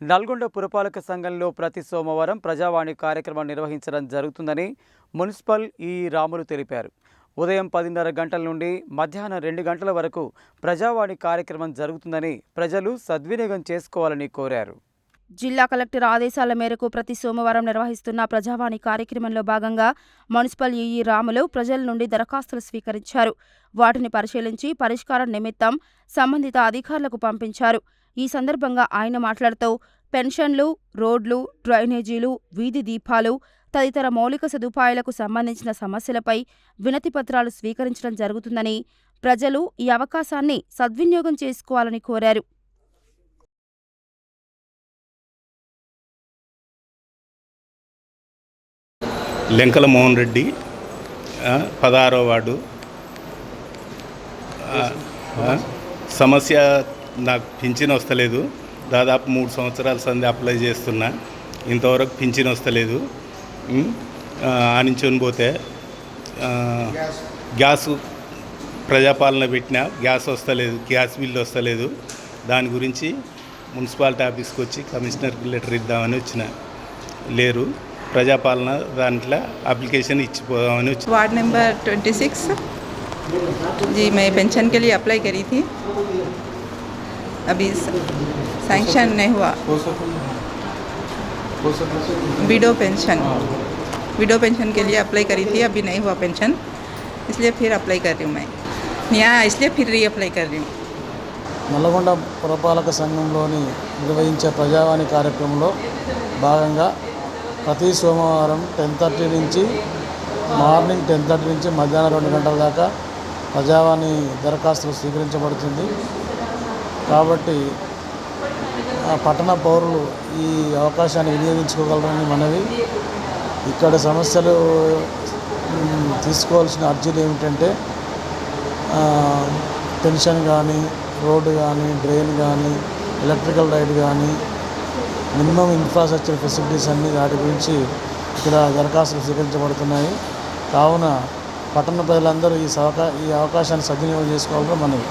నల్గొండ పురపాలక సంఘంలో ప్రతి సోమవారం ప్రజావాణి కార్యక్రమం నిర్వహించడం జరుగుతుందని మున్సిపల్ ఈ రాములు తెలిపారు. ఉదయం పదిన్నర గంటల నుండి మధ్యాహ్నం రెండు గంటల వరకు ప్రజావాణి కార్యక్రమం జరుగుతుందని ప్రజలు సద్వినియోగం చేసుకోవాలని కోరారు. జిల్లా కలెక్టర్ ఆదేశాల మేరకు ప్రతి సోమవారం నిర్వహిస్తున్న ప్రజావాణి కార్యక్రమంలో భాగంగా మున్సిపల్ ఈఈ రాములు ప్రజల నుండి దరఖాస్తులు స్వీకరించారు. వాటిని పరిశీలించి పరిష్కారం నిమిత్తం సంబంధిత అధికారులకు పంపించారు. ఈ సందర్భంగా ఆయన మాట్లాడుతూ పెన్షన్లు రోడ్లు డ్రైనేజీలు వీధి దీపాలు తదితర మౌలిక సదుపాయాలకు సంబంధించిన సమస్యలపై వినతి పత్రాలు స్వీకరించడం జరుగుతుందని ప్రజలు ఈ అవకాశాన్ని సద్వినియోగం చేసుకోవాలని కోరారు. లెంకల మోహన్ రెడ్డి పదహారో వార్డు సమస్య నాకు పింఛన్ వస్తలేదు దాదాపు మూడు సంవత్సరాల సంది అప్లై చేస్తున్నా ఇంతవరకు పింఛన్ వస్తలేదు ఉమ్, ఆ, ఆనించుని పోతే ఆ, గ్యాస్ ప్రజాపాలన పెట్టినా గ్యాస్ వస్తలేదు గ్యాస్ బిల్లు వస్తలేదు దాని గురించి మున్సిపాలిటీ ఆఫీస్కి వచ్చి కమిషనర్కి లెటర్ ఇద్దామని వచ్చిన లేరు ప్రజాపాలన దాంట్లో అప్లికేషన్ ఇచ్చిపోదామని వచ్చి वार्ड नंबर 26 जी मैं पेंशन के लिए अप्लाई करी थी अभी सैंक्शन नहीं हुआ विडो पेंशन विडो पेंशन के लिए अप्लाई करी थी अभी नहीं हुआ पेंशन इसलिए फिर अप्लाई कर रही हूँ मैं यहाँ इसलिए फिर री अप्लाई कर रही हूँ నల్లగొండ పురపాలక సంఘంలోని నిర్వహించే ప్రజావాణి కార్యక్రమంలో భాగంగా ప్రతి సోమవారం టెన్ థర్టీ నుంచి మార్నింగ్ టెన్ థర్టీ నుంచి మధ్యాహ్నం రెండు గంటల దాకా ప్రజావాణి దరఖాస్తులు స్వీకరించబడుతుంది కాబట్టి ఆ పట్టణ పౌరులు ఈ అవకాశాన్ని వినియోగించుకోగలరని మనవి. ఇక్కడ సమస్యలు తీసుకోవాల్సిన అర్జీలు ఏమిటంటే పెన్షన్ కానీ రోడ్డు కానీ డ్రైన్ కానీ ఎలక్ట్రికల్ లైట్ కానీ మినిమం ఇన్ఫ్రాస్ట్రక్చర్ ఫెసిలిటీస్ అన్నీ వాటి గురించి ఇక్కడ దరఖాస్తులు స్వీకరించబడుతున్నాయి. కావున పట్టణ ప్రజలందరూ ఈ సవకా ఈ అవకాశాన్ని సద్వినియోగం చేసుకోవాలని మనవి.